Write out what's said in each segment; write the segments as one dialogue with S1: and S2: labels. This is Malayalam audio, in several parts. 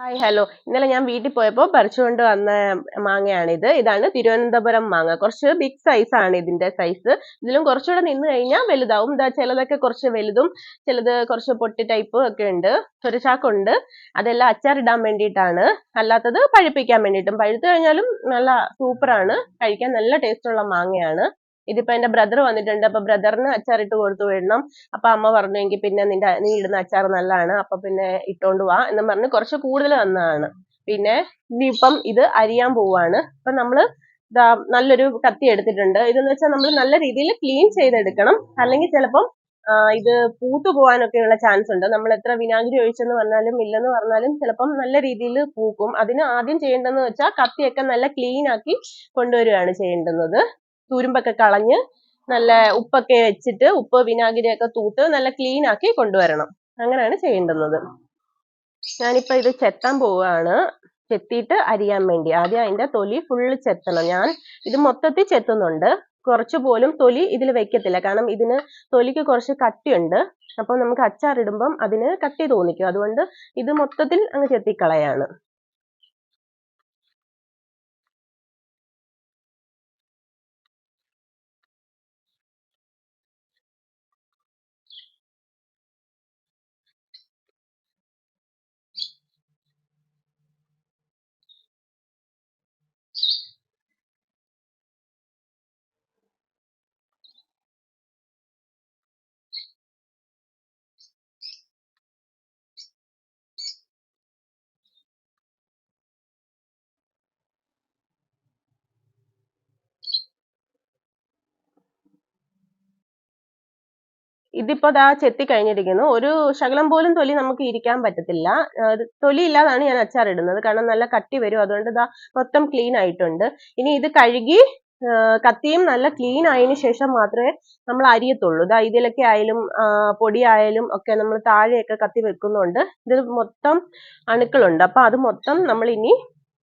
S1: ഹായ് ഹലോ ഇന്നലെ ഞാൻ വീട്ടിൽ പോയപ്പോൾ പറിച്ചുകൊണ്ട് വന്ന മാങ്ങയാണിത്. ഇതാണ് തിരുവനന്തപുരം മാങ്ങ. കുറച്ച് ബിഗ് സൈസ് ആണ് ഇതിന്റെ സൈസ് ഇതിലും കുറച്ചുകൂടെ നിന്ന് കഴിഞ്ഞാൽ വലുതാവും. ഇതാ ചിലതൊക്കെ കുറച്ച് വലുതും ചിലത് കുറച്ച് പൊട്ടി ടൈപ്പ് ഒക്കെ ഉണ്ട്. ഒരു ചാക്കുണ്ട് അതെല്ലാം അച്ചാറിടാൻ വേണ്ടിയിട്ടാണ്. അല്ലാത്തത് പഴുപ്പിക്കാൻ വേണ്ടിയിട്ടും. പഴുത്തു കഴിഞ്ഞാലും നല്ല സൂപ്പറാണ് കഴിക്കാൻ നല്ല ടേസ്റ്റുള്ള മാങ്ങയാണ്. ഇതിപ്പോ എന്റെ ബ്രദർ വന്നിട്ടുണ്ട്. അപ്പൊ ബ്രദറിന് അച്ചാറിട്ട് കൊടുത്തു വിടണം. അപ്പൊ അമ്മ പറഞ്ഞു എങ്കിൽ പിന്നെ നിന്റെ നീ ഇടുന്ന അച്ചാർ നല്ലതാണ്. അപ്പൊ പിന്നെ ഇട്ടോണ്ട് വാ എന്ന് പറഞ്ഞ് കുറച്ച് കൂടുതൽ തന്നതാണ്. പിന്നെ ഇനിയിപ്പം ഇത് അരിയാൻ പോവാണ്. അപ്പൊ നമ്മൾ നല്ലൊരു കത്തി എടുത്തിട്ടുണ്ട്. ഇതെന്ന് വെച്ചാൽ നമ്മൾ നല്ല രീതിയിൽ ക്ലീൻ ചെയ്തെടുക്കണം. അല്ലെങ്കിൽ ചിലപ്പം ഇത് പൂത്തു പോകാനൊക്കെയുള്ള ചാൻസ് ഉണ്ട്. നമ്മൾ എത്ര വിനാഗിരി ഒഴിച്ചെന്ന് പറഞ്ഞാലും ഇല്ലെന്ന് പറഞ്ഞാലും ചിലപ്പം നല്ല രീതിയിൽ പൂക്കും. അതിന് ആദ്യം ചെയ്യേണ്ടതെന്ന് വെച്ചാൽ കത്തിയൊക്കെ നല്ല ക്ലീൻ ആക്കി കൊണ്ടുവരികയാണ് ചെയ്യേണ്ടുന്നത്. തുരുമ്പൊക്കെ കളഞ്ഞ് നല്ല ഉപ്പൊക്കെ വെച്ചിട്ട് ഉപ്പ് വിനാഗിരിയൊക്കെ തൂത്ത് നല്ല ക്ലീൻ ആക്കി കൊണ്ടുവരണം. അങ്ങനെയാണ് ചെയ്യേണ്ടുന്നത്. ഞാനിപ്പോ ഇത് ചെത്താൻ പോവുകയാണ് ചെത്തിയിട്ട് അരിയാൻ വേണ്ടി. ആദ്യം അതിന്റെ തൊലി ഫുള്ള് ചെത്തണം. ഞാൻ ഇത് മൊത്തത്തിൽ ചെത്തുന്നുണ്ട്. കുറച്ച് പോലും തൊലി ഇതിൽ വെക്കത്തില്ല. കാരണം ഇതിന് തൊലിക്ക് കുറച്ച് കട്ടിയുണ്ട്. അപ്പം നമുക്ക് അച്ചാറിടുമ്പം അതിന് കട്ടി തോന്നിക്കും. അതുകൊണ്ട് ഇത് മൊത്തത്തിൽ അങ്ങ് ചെത്തിക്കളയാണ്. ഇതിപ്പോ ദാ ചെത്തി കഴിഞ്ഞിരിക്കുന്നു. ഒരു ശകലം പോലും തൊലി നമുക്ക് ഇരിക്കാൻ പറ്റത്തില്ല. തൊലി ഇല്ലാതാണ് ഞാൻ അച്ചാർ ഇടുന്നത്. കാരണം നല്ല കട്ടി വരും. അതുകൊണ്ട് ദാ മൊത്തം ക്ലീൻ ആയിട്ടുണ്ട്. ഇനി ഇത് കഴുകി കത്തിയും നല്ല ക്ലീൻ ആയതിനു ശേഷം മാത്രമേ നമ്മൾ അരിയത്തുള്ളൂ. ഇതാ ഇതിലൊക്കെ ആയാലും പൊടിയായാലും ഒക്കെ നമ്മൾ താഴെയൊക്കെ കത്തി വെക്കുന്നുണ്ട് ഇത് മൊത്തം അണുക്കളുണ്ട്. അപ്പൊ അത് മൊത്തം നമ്മൾ ഇനി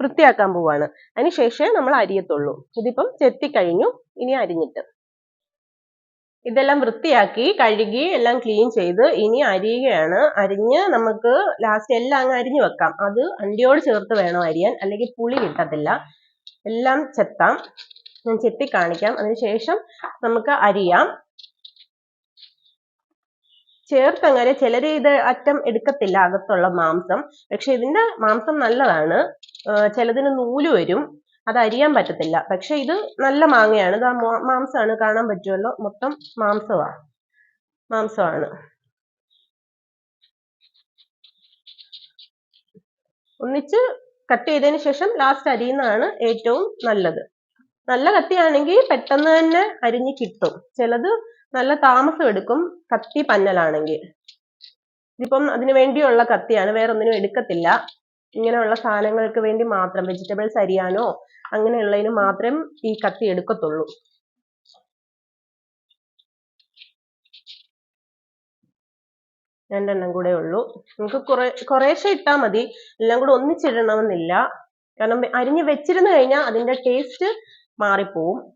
S1: വൃത്തിയാക്കാൻ പോവാണ്. അതിന് ശേഷമേ നമ്മൾ അരിയത്തുള്ളൂ. ഇതിപ്പം ചെത്തി കഴിഞ്ഞു. ഇനി അരിഞ്ഞിട്ട്. ഇതെല്ലാം വൃത്തിയാക്കി കഴുകി എല്ലാം ക്ലീൻ ചെയ്ത് ഇനി അരിയുകയാണ്. അരിഞ്ഞ് നമുക്ക് ലാസ്റ്റ് എല്ലാം അങ്ങ് അരിഞ്ഞു വെക്കാം. അത് അണ്ടിയോട് ചേർത്ത് വേണം അരിയാൻ അല്ലെങ്കിൽ പുളി കിട്ടത്തില്ല. എല്ലാം ചെത്താം. ഞാൻ ചെത്തി കാണിക്കാം. അതിനുശേഷം നമുക്ക് അരിയാം. ചേർത്തങ്ങനെ ചിലർ ഇത് അറ്റം എടുക്കത്തില്ല അകത്തുള്ള മാംസം. പക്ഷെ ഇതിന്റെ മാംസം നല്ലതാണ്. ചിലതിന് നൂൽ വരും. അത് അരിയാൻ പറ്റത്തില്ല. പക്ഷെ ഇത് നല്ല മാങ്ങയാണ്. ഇത് മാംസമാണ് കാണാൻ പറ്റുമല്ലോ? മൊത്തം മാംസമാണ് മാംസമാണ് ഒന്നിച്ച് കട്ട് ചെയ്തതിന് ശേഷം ലാസ്റ്റ് അരിയുന്നതാണ് ഏറ്റവും നല്ലത്. നല്ല കത്തിയാണെങ്കിൽ പെട്ടെന്ന് തന്നെ അരിഞ്ഞ് കിട്ടും. ചിലത് നല്ല താമസം എടുക്കും കത്തി പന്നലാണെങ്കിൽ. ഇതിപ്പം അതിനു വേണ്ടിയുള്ള കത്തിയാണ്. വേറെ ഒന്നിനും എടുക്കത്തില്ല. ഇങ്ങനെയുള്ള സാധനങ്ങൾക്ക് വേണ്ടി മാത്രം വെജിറ്റബിൾസ് അരിയാനോ അങ്ങനെയുള്ളതിന് മാത്രം ഈ കത്തി എടുക്കത്തുള്ളൂ. രണ്ടെണ്ണം കൂടെ ഉള്ളൂ. നമുക്ക് കുറെ കുറേശ്ശെ ഇട്ടാൽ മതി. എല്ലാം കൂടെ ഒന്നിച്ചിടണമെന്നില്ല. കാരണം അരിഞ്ഞ് വെച്ചിരുന്നു കഴിഞ്ഞാൽ അതിന്റെ ടേസ്റ്റ് മാറിപ്പോവും.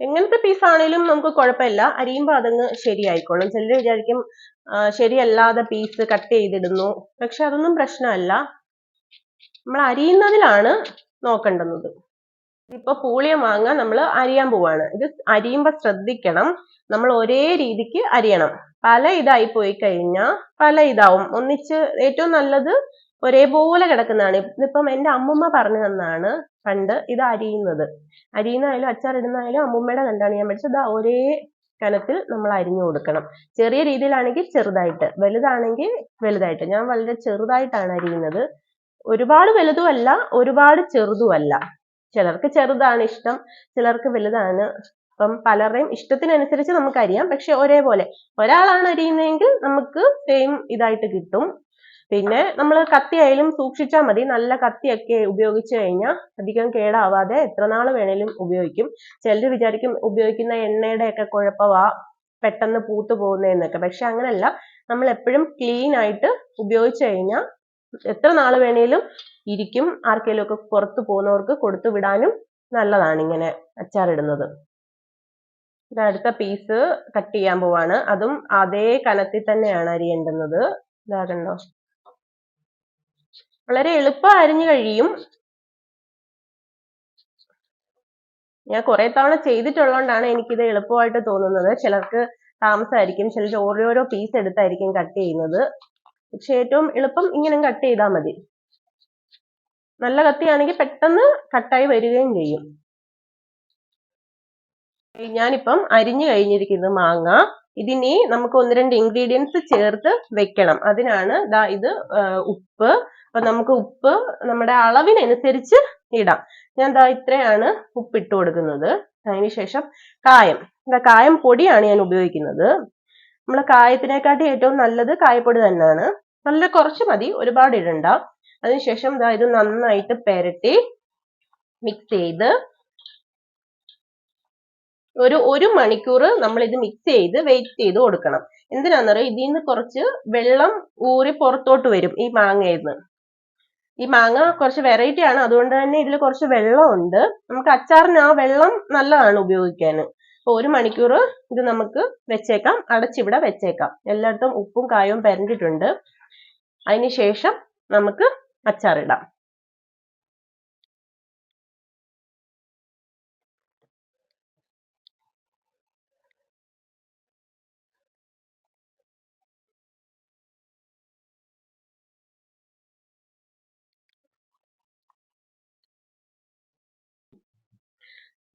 S1: എങ്ങനത്തെ പീസ് ആണെങ്കിലും നമുക്ക് കുഴപ്പമില്ല. അരിയുമ്പോൾ അതങ്ങ് ശരിയായിക്കോളും. ചിലർ വിചാരിക്കും ശരിയല്ലാതെ പീസ് കട്ട് ചെയ്തിടുന്നു. പക്ഷെ അതൊന്നും പ്രശ്നമല്ല. നമ്മൾ അരിയുന്നതിലാണ് നോക്കേണ്ടുന്നത്. ഇപ്പൊ പൂളിയ മാങ്ങ നമ്മൾ അരിയാൻ പോവാണ്. ഇത് അരിയുമ്പോൾ ശ്രദ്ധിക്കണം. നമ്മൾ ഒരേ രീതിക്ക് അരിയണം. പല ഇതായി പോയി കഴിഞ്ഞാൽ പല ഇതാവും. ഒന്നിച്ച് ഏറ്റവും നല്ലത് ഒരേപോലെ കിടക്കുന്നതാണ്. ഇതിപ്പം എന്റെ അമ്മുമ്മ പറഞ്ഞു തന്നാണ് പണ്ട് ഇത് അരിയുന്നത്. അരിയുന്നതായാലും അച്ചാറിടുന്നതായാലും അമ്മുമ്മയുടെ കണ്ടാണ് ഞാൻ പഠിച്ചത്. ഒരേ കനത്തിൽ നമ്മൾ അരിഞ്ഞു കൊടുക്കണം. ചെറിയ രീതിയിലാണെങ്കിൽ ചെറുതായിട്ട് വലുതാണെങ്കിൽ വലുതായിട്ട്. ഞാൻ വളരെ ചെറുതായിട്ടാണ് അരിയുന്നത്. ഒരുപാട് വലുതുമല്ല ഒരുപാട് ചെറുതുമല്ല. ചിലർക്ക് ചെറുതാണ് ഇഷ്ടം ചിലർക്ക് വലുതാണ് അപ്പം പലരുടെയും ഇഷ്ടത്തിനനുസരിച്ച് നമുക്ക് അരിയാം. പക്ഷെ ഒരേപോലെ. ഒരാളാണ് അരിയുന്നതെങ്കിൽ നമുക്ക് സെയിം ഇതായിട്ട് കിട്ടും. പിന്നെ നമ്മൾ കത്തി ആയാലും സൂക്ഷിച്ചാൽ മതി. നല്ല കത്തിയൊക്കെ ഉപയോഗിച്ച് കഴിഞ്ഞാൽ അധികം കേടാവാതെ എത്ര നാൾ വേണേലും ഉപയോഗിക്കും. ചിലർ വിചാരിക്കും ഉപയോഗിക്കുന്ന എണ്ണയുടെ ഒക്കെ കുഴപ്പമാ പെട്ടെന്ന് പൂത്തു പോകുന്നതെന്നൊക്കെ പക്ഷെ അങ്ങനെയല്ല നമ്മൾ എപ്പോഴും ക്ലീൻ ആയിട്ട് ഉപയോഗിച്ച് കഴിഞ്ഞാൽ എത്ര നാൾ വേണേലും ഇരിക്കും. ആർക്കെങ്കിലും ഒക്കെ പുറത്തു പോകുന്നവർക്ക് കൊടുത്തു വിടാനും നല്ലതാണ് ഇങ്ങനെ അച്ചാറിടുന്നത്. അടുത്ത പീസ് കട്ട് ചെയ്യാൻ പോവാണ്. അതും അതേ കനത്തിൽ തന്നെയാണ് അരിയേണ്ടുന്നത്. ഇതാ കണ്ടോ? വളരെ എളുപ്പം അരിഞ്ഞു കഴിയും. ഞാൻ കുറെ തവണ ചെയ്തിട്ടുള്ളതുകൊണ്ടാണ് എനിക്കിത് എളുപ്പമായിട്ട് തോന്നുന്നത്. ചിലർക്ക് താമസമായിരിക്കും ചിലർ ഓരോരോ പീസ് എടുത്തായിരിക്കും കട്ട് ചെയ്യുന്നത്. പക്ഷെ ഏറ്റവും എളുപ്പം ഇങ്ങനെ കട്ട് ചെയ്താൽ മതി. നല്ല കത്തിയാണെങ്കിൽ പെട്ടെന്ന് കട്ടായി വരികയും ചെയ്യും. ഞാനിപ്പം അരിഞ്ഞു കഴിഞ്ഞിരിക്കുന്നത് മാങ്ങ. ഇതിനി നമുക്ക് ഒന്ന് രണ്ട് ഇൻഗ്രീഡിയൻസ് ചേർത്ത് വെക്കണം. അതിനാണ് ദാ ഇത് ഉപ്പ് അപ്പൊ നമുക്ക് ഉപ്പ് നമ്മുടെ അളവിനനുസരിച്ച് ഇടാം. ഞാൻ ദാ ഇത്രയാണ് ഉപ്പ് ഇട്ട് കൊടുക്കുന്നത് അതിനുശേഷം കായം. എന്താ കായം പൊടിയാണ് ഞാൻ ഉപയോഗിക്കുന്നത്. നമ്മൾ കായത്തിനെക്കാട്ടി ഏറ്റവും നല്ലത് കായപ്പൊടി തന്നെയാണ്. നല്ല കുറച്ച് മതി ഒരുപാട് ഇടണ്ട. അതിനുശേഷം ഇതാ ഇത് നന്നായിട്ട് പെരട്ടി മിക്സ് ചെയ്ത് ഒരു ഒരു മണിക്കൂർ നമ്മൾ ഇത് മിക്സ് ചെയ്ത് വെയിറ്റ് ചെയ്ത് കൊടുക്കണം. എന്തിനാണെന്നറിയോ ഇതിൽ നിന്ന് കുറച്ച് വെള്ളം ഊറി പുറത്തോട്ട് വരും ഈ മാങ്ങയിൽ നിന്ന് ഈ മാങ്ങ കുറച്ച് വെറൈറ്റി ആണ്. അതുകൊണ്ട് തന്നെ ഇതിൽ കുറച്ച് വെള്ളമുണ്ട്. നമുക്ക് അച്ചാറിന് ആ വെള്ളം നല്ലതാണ് ഉപയോഗിക്കാൻ അപ്പൊ ഒരു മണിക്കൂർ ഇത് നമുക്ക് വെച്ചേക്കാം. അടച്ചിവിടെ വെച്ചേക്കാം. എല്ലായിടത്തും ഉപ്പും കായവും പെരണ്ടിട്ടുണ്ട് അതിന് ശേഷം നമുക്ക് അച്ചാറിടാം.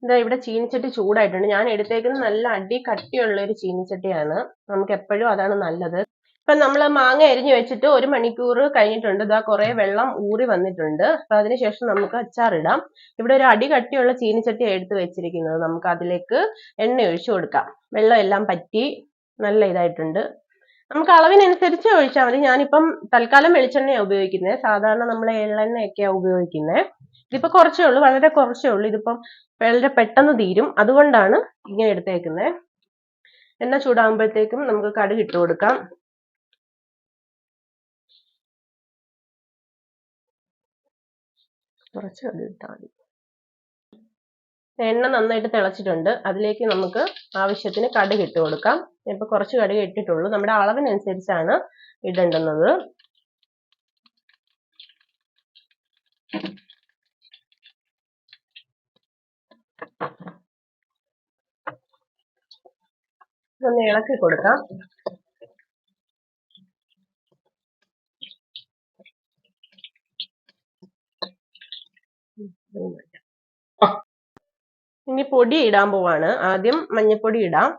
S1: ഇതാ ഇവിടെ ചീനിച്ചട്ടി ചൂടായിട്ടുണ്ട്. ഞാൻ എടുത്തേക്കുന്നത് നല്ല അടി കട്ടിയുള്ള ഒരു ചീനിച്ചട്ടിയാണ്. നമുക്ക് എപ്പോഴും അതാണ് നല്ലത്. ഇപ്പൊ നമ്മൾ മാങ്ങ അരിഞ്ഞു വെച്ചിട്ട് ഒരു മണിക്കൂർ കഴിഞ്ഞിട്ടുണ്ട്. ഇതാ കുറെ വെള്ളം ഊറി വന്നിട്ടുണ്ട്. അപ്പൊ അതിനുശേഷം നമുക്ക് അച്ചാറിടാം. ഇവിടെ ഒരു അടി കട്ടിയുള്ള ചീനിച്ചട്ടി എടുത്ത് വെച്ചിരിക്കുന്നത്. നമുക്ക് അതിലേക്ക് എണ്ണ ഒഴിച്ചു കൊടുക്കാം. വെള്ളം എല്ലാം പറ്റി നല്ല ഇതായിട്ടുണ്ട്. നമുക്ക് അളവിനനുസരിച്ച് ഒഴിച്ചാൽ മതി. ഞാനിപ്പം തൽക്കാലം വെളിച്ചെണ്ണയാണ് ഉപയോഗിക്കുന്നത് സാധാരണ നമ്മൾ എള്ളെണ്ണയൊക്കെയാണ് ഉപയോഗിക്കുന്നത് ഇതിപ്പോ കുറച്ചേ ഉള്ളൂ വളരെ കുറച്ചേ ഉള്ളൂ. ഇതിപ്പം വളരെ പെട്ടെന്ന് തീരും. അതുകൊണ്ടാണ് ഇങ്ങനെ എടുത്തേക്കുന്നത് എണ്ണ ചൂടാകുമ്പോഴത്തേക്കും നമുക്ക് കടുക് ഇട്ട് കൊടുക്കാം. കുറച്ച് കടുക് ഇട്ടാൽ മതി. എണ്ണ നന്നായിട്ട് തിളച്ചിട്ടുണ്ട്. അതിലേക്ക് നമുക്ക് ആവശ്യത്തിന് കടുക് ഇട്ട് കൊടുക്കാം. ഇപ്പൊ കുറച്ച് കടുക് ഇട്ടിട്ടുള്ളൂ. നമ്മുടെ അളവിനനുസരിച്ചാണ് ഇടേണ്ടുന്നത്. ഒന്ന് ഇളക്കി കൊടുക്കാം. ഇനി പൊടി ഇടാൻ പോവാണ്. ആദ്യം മഞ്ഞൾപ്പൊടി ഇടാം.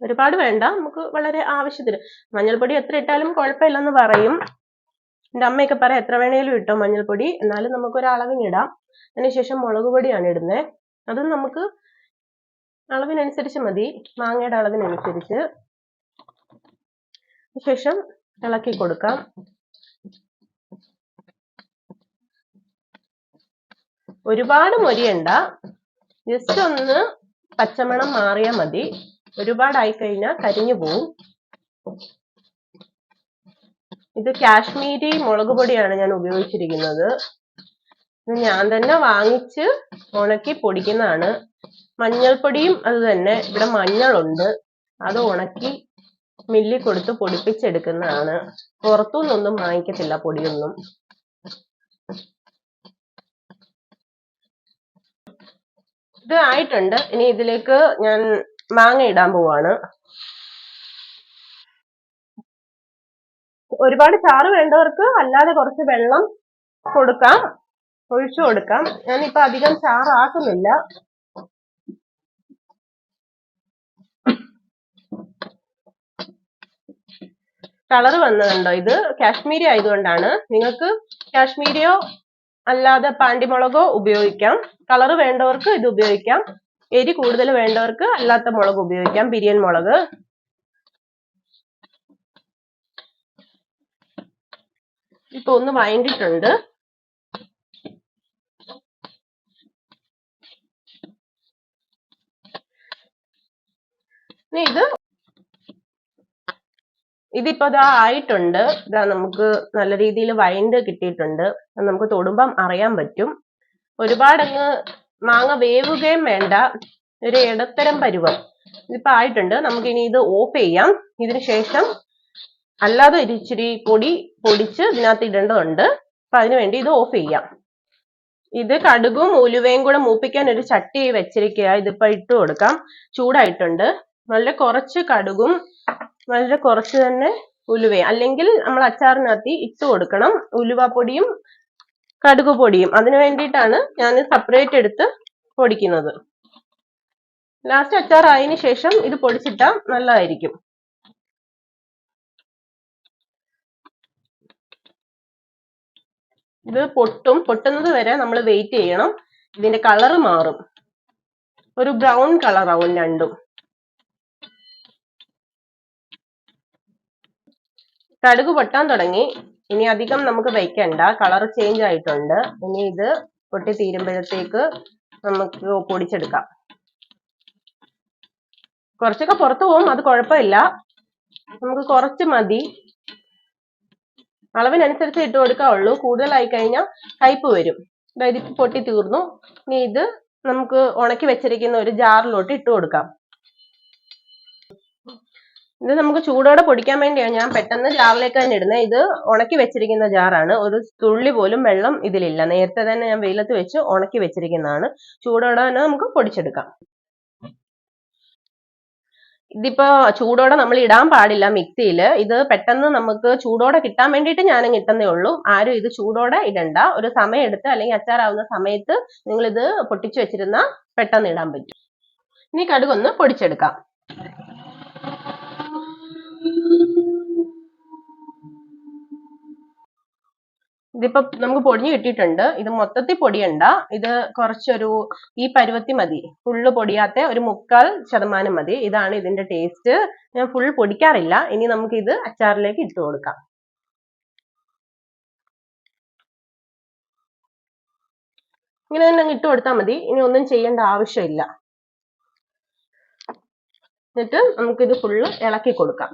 S1: ഒരുപാട് വേണ്ട നമുക്ക് വളരെ ആവശ്യത്തിന്. മഞ്ഞൾപ്പൊടി എത്ര ഇട്ടാലും കുഴപ്പമില്ലെന്ന് പറയും. എന്റെ അമ്മയൊക്കെ പറയാം എത്ര വേണേലും ഇട്ടോ മഞ്ഞൾപ്പൊടി. എന്നാലും നമുക്ക് ഒരു അളവിന് ഇടാം അതിനുശേഷം മുളക് പൊടിയാണ് ഇടുന്നത് അതും നമുക്ക് അളവിനനുസരിച്ച് മതി. മാങ്ങയുടെ അളവിനനുസരിച്ച്. ശേഷം ഇളക്കി കൊടുക്കാം. ഒരുപാട് മൊരിയണ്ട. ജസ്റ്റ് ഒന്ന് പച്ചമണം മാറിയാൽ മതി. ഒരുപാടായി കഴിഞ്ഞാൽ കരിഞ്ഞു പോവും. ഇത് കാശ്മീരി മുളക് പൊടിയാണ് ഞാൻ ഉപയോഗിച്ചിരിക്കുന്നത്. ഇത് ഞാൻ തന്നെ വാങ്ങിച്ച് ഉണക്കി പൊടിക്കുന്നതാണ്. മഞ്ഞൾപ്പൊടിയും അത് തന്നെ. ഇവിടെ മഞ്ഞളുണ്ട്. അത് ഉണക്കി മില്ലി കൊടുത്ത് പൊടിപ്പിച്ചെടുക്കുന്നതാണ്. പുറത്തുനിന്നൊന്നും വാങ്ങിക്കത്തില്ല പൊടിയൊന്നും. ഇത് ആയിട്ടുണ്ട്. ഇനി ഇതിലേക്ക് ഞാൻ മാങ്ങ ഇടാൻ പോവാണ്. ഒരുപാട് ചാറ് വേണ്ടവർക്ക് അല്ലാതെ കുറച്ച് വെള്ളം കൊടുക്കാം. ഒഴിച്ചു കൊടുക്കാം. ഞാനിപ്പോ അധികം ചാറാക്കുന്നില്ല. കളർ വന്നതുണ്ടോ? ഇത് കാശ്മീരി ആയതുകൊണ്ടാണ്. നിങ്ങൾക്ക് കാശ്മീരിയോ അല്ലാതെ പാണ്ടിമുളകോ ഉപയോഗിക്കാം. കളർ വേണ്ടവർക്ക് ഇത് ഉപയോഗിക്കാം. എരി കൂടുതൽ വേണ്ടവർക്ക് അല്ലാത്ത മുളക് ഉപയോഗിക്കാം. ബിരിയൻ മുളക്. ഇപ്പൊ ഒന്ന് വഴണ്ടിട്ടുണ്ട് ഇനി ഇത് ഇതിപ്പോ ഇതാ ആയിട്ടുണ്ട്. ഇതാ നമുക്ക് നല്ല രീതിയിൽ വൈൻഡ് കിട്ടിയിട്ടുണ്ട്. നമുക്ക് തൊടുമ്പം അറിയാൻ പറ്റും. ഒരുപാടങ്ങ് മാങ്ങ വേവുകയും വേണ്ട. ഒരു ഇടത്തരം പരുവം. ഇതിപ്പോ ആയിട്ടുണ്ട്. നമുക്ക് ഇനി ഇത് ഓഫ് ചെയ്യാം. ഇതിന് ശേഷം അല്ലാതെ ഒരു ഇച്ചിരി പൊടി പൊടിച്ച് ഇതിനകത്ത് ഇടേണ്ടതുണ്ട്. അപ്പൊ അതിനു വേണ്ടി ഇത് ഓഫ് ചെയ്യാം. ഇത് കടുകും ഉലുവയും കൂടെ മൂപ്പിക്കാൻ ഒരു ചട്ടി വെച്ചിരിക്കുക ഇതിപ്പോ ഇട്ട് കൊടുക്കാം. ചൂടായിട്ടുണ്ട്. വളരെ കുറച്ച് കടുകും വളരെ കുറച്ച് തന്നെ ഉലുവയും. അല്ലെങ്കിൽ നമ്മൾ അച്ചാറിനകത്ത് ഇട്ട് കൊടുക്കണം. ഉലുവ പൊടിയും കടുക് പൊടിയും. അതിനു വേണ്ടിയിട്ടാണ് ഞാൻ സെപ്പറേറ്റ് എടുത്ത് പൊടിക്കുന്നത്. ലാസ്റ്റ് അച്ചാർ ആയതിനു ശേഷം ഇത് പൊടിച്ചിട്ടാൽ നല്ലതായിരിക്കും. ഇത് പൊട്ടും. പൊട്ടുന്നത് വരെ നമ്മൾ വെയിറ്റ് ചെയ്യണം. ഇതിന്റെ കളറ് മാറും. ഒരു ബ്രൗൺ കളറാവും രണ്ടും. കടുക് പൊട്ടാൻ തുടങ്ങി. ഇനി അധികം നമുക്ക് വയ്ക്കണ്ട കളർ ചേഞ്ച് ആയിട്ടുണ്ട്. ഇനി ഇത് പൊട്ടി തീരുമ്പോഴത്തേക്ക് നമുക്ക് പൊടിച്ചെടുക്കാം. കുറച്ചൊക്കെ പുറത്തു പോകും. അത് കുഴപ്പമില്ല. നമുക്ക് കുറച്ച് മതി. അളവിനനുസരിച്ച് ഇട്ട് കൊടുക്കാവുള്ളൂ. കൂടുതലായി കഴിഞ്ഞാൽ കയ്പ് വരും. അതായത് ഇപ്പൊ പൊട്ടി തീർന്നു. ഇനി ഇത് നമുക്ക് ഉണക്കി വെച്ചിരിക്കുന്ന ഒരു ജാറിലോട്ട് ഇട്ട് കൊടുക്കാം. ഇത് നമുക്ക് ചൂടോടെ പൊടിക്കാൻ വേണ്ടിയാണ്. ഞാൻ പെട്ടെന്ന് ജാറിലേക്ക് തന്നെ ഇടുന്നത്. ഇത് ഉണക്കി വെച്ചിരിക്കുന്ന ജാറാണ്. ഒരു തുള്ളി പോലും വെള്ളം ഇതിലില്ല. നേരത്തെ തന്നെ ഞാൻ വെയിലത്ത് വെച്ച് ഉണക്കി വെച്ചിരിക്കുന്നതാണ്. ചൂടോടെ തന്നെ നമുക്ക് പൊടിച്ചെടുക്കാം. ഇതിപ്പോ ചൂടോടെ നമ്മൾ ഇടാൻ പാടില്ല മിക്സിയിൽ ഇത് പെട്ടെന്ന് നമുക്ക് ചൂടോടെ കിട്ടാൻ വേണ്ടിയിട്ട് ഞാനും കിട്ടുന്നേ ഉള്ളൂ. ആരും ഇത് ചൂടോടെ ഇടണ്ട. ഒരു സമയം എടുത്ത് അല്ലെങ്കിൽ അച്ചാറാവുന്ന സമയത്ത് നിങ്ങൾ ഇത് പൊട്ടിച്ചു വെച്ചിരുന്ന പെട്ടെന്ന് ഇടാൻ പറ്റും. ഇനി കടുകൊന്ന് പൊടിച്ചെടുക്കാം. ഇതിപ്പോ നമുക്ക് പൊടിഞ്ഞു കിട്ടിയിട്ടുണ്ട്. ഇത് മൊത്തത്തിൽ പൊടിയണ്ട. ഇത് കുറച്ചൊരു ഈ പരുവത്തി മതി. ഫുള്ള് പൊടിയാത്ത ഒരു മുക്കാൽ ശതമാനം മതി. ഇതാണ് ഇതിന്റെ ടേസ്റ്റ് ഞാൻ ഫുൾ പൊടിക്കാറില്ല. ഇനി നമുക്ക് ഇത് അച്ചാറിലേക്ക് ഇട്ട് കൊടുക്കാം. ഇങ്ങനെ തന്നെ അങ്ങ് ഇട്ട് കൊടുത്താൽ മതി. ഇനി ഒന്നും ചെയ്യേണ്ട ആവശ്യമില്ല. എന്നിട്ട് നമുക്കിത് ഫുള്ള് ഇളക്കി കൊടുക്കാം.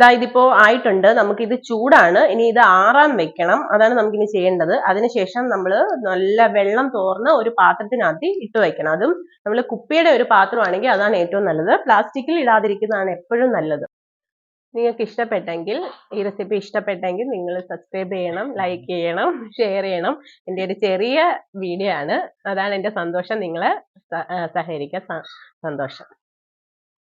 S1: ഇതാ ഇതിപ്പോ ആയിട്ടുണ്ട്. നമുക്ക് ഇത് ചൂടാണ്. ഇനി ഇത് ആറാൻ വെക്കണം. അതാണ് നമുക്ക് ഇനി ചെയ്യേണ്ടത്. അതിനുശേഷം നമ്മൾ നല്ല വെള്ളം തോർന്ന ഒരു പാത്രത്തിനകത്ത് ഇട്ട് വെക്കണം. അതും നമ്മൾ കുപ്പിയുടെ ഒരു പാത്രമാണെങ്കിൽ അതാണ് ഏറ്റവും നല്ലത്. പ്ലാസ്റ്റിക്കിൽ ഇടാതിരിക്കുന്നതാണ് എപ്പോഴും നല്ലത്. നിങ്ങൾക്ക് ഇഷ്ടപ്പെട്ടെങ്കിൽ ഈ റെസിപ്പി ഇഷ്ടപ്പെട്ടെങ്കിൽ നിങ്ങൾ സബ്സ്ക്രൈബ് ചെയ്യണം ലൈക്ക് ചെയ്യണം ഷെയർ ചെയ്യണം. എന്റെ ഒരു ചെറിയ വീഡിയോ ആണ്. അതാണ് എന്റെ സന്തോഷം. നിങ്ങളെ സഹകരിക്കാൻ സന്തോഷം.